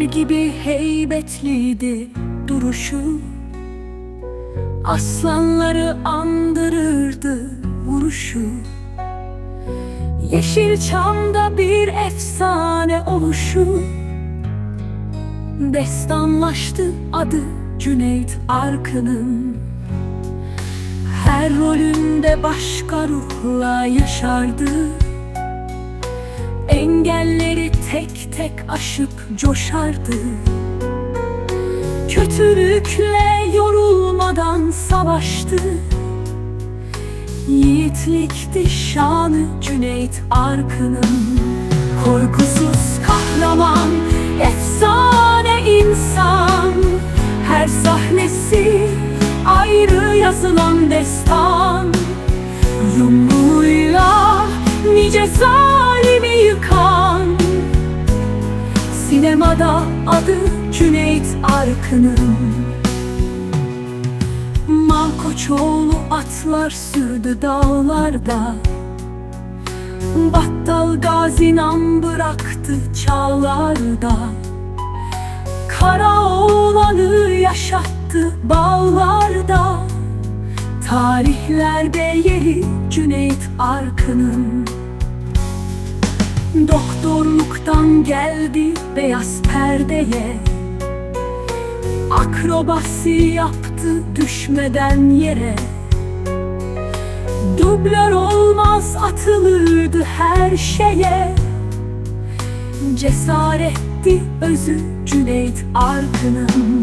gibi heybetliydi duruşu. Aslanları andırırdı vuruşu. Yeşilçam'da bir efsane oluşu. Destanlaştı adı Cüneyt Arkın'ın. Her rolünde başka ruhla yaşardı. Engelleri tek tek aşıp coşardı. Kötülükle yorulmadan savaştı. Yiğitlikti şanı Cüneyt Arkın'ın. Korkusuz kahraman, efsane insan. Her sahnesi ayrı yazılan destan. Yumruğuyla nice zalimi yıkan Sinemada adı Cüneyt Arkın'ın. Malkoçoğlu atlar sürdü dağlarda. Battal gazi bıraktı çağlarda. Kara oğlanı yaşattı bağlarda Tarihlerde yeri Cüneyt Arkın'ın Doktorluktan geldi beyaz perdeye. Akrobasi yaptı düşmeden yere. Dublör olmaz atılırdı her şeye. Cesaretti özü Cüneyt Arkın'ın.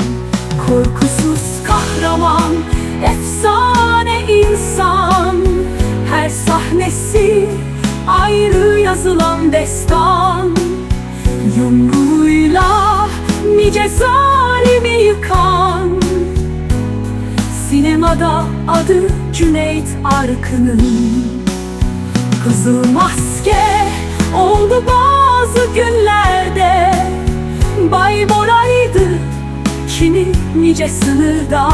Korkusuz kahraman, efsane insan. Her sahnesi ayrı yazılan destan. Yumruğuyla nice zalimi yıkan. Sinemada adı Cüneyt Arkın'ın. Kızıl maske oldu bazı günlerde. Bay Bora'ydı kini nice sınırda.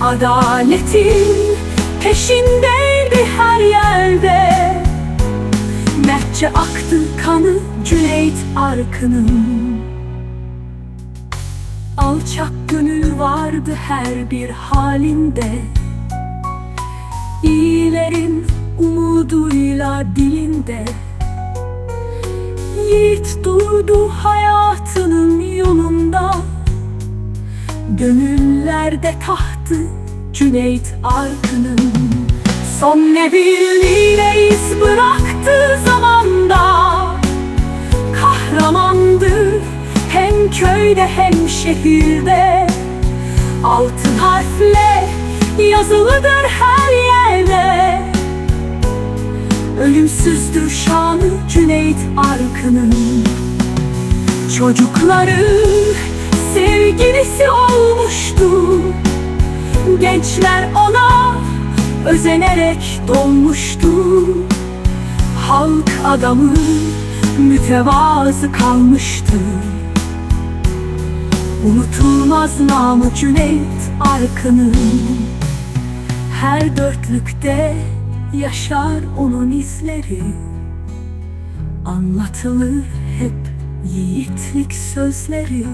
Adaletin peşindeydi her yerde Mertçe aktı kanı Cüneyt Arkın'ın. Alçak gönül vardı her bir halinde. İyilerin umuduyla dilinde. Yiğit durdu hayatının yolunda. Gönüllerde tahtı Cüneyt Arkın'ın. Son ne birliğine iz bıraktı köyde hem şehirde. Altın harfle yazılıdır her yerde. Ölümsüzdür şanı Cüneyt Arkın'ın. Çocukları sevgilisi olmuştu. Gençler ona özenerek dolmuştu. Halk adamı mütevazı kalmıştı Unutulmaz namı Cüneyt Arkın'ın. Her dörtlükte yaşar onun izleri. Anlatılır hep yiğitlik sözleri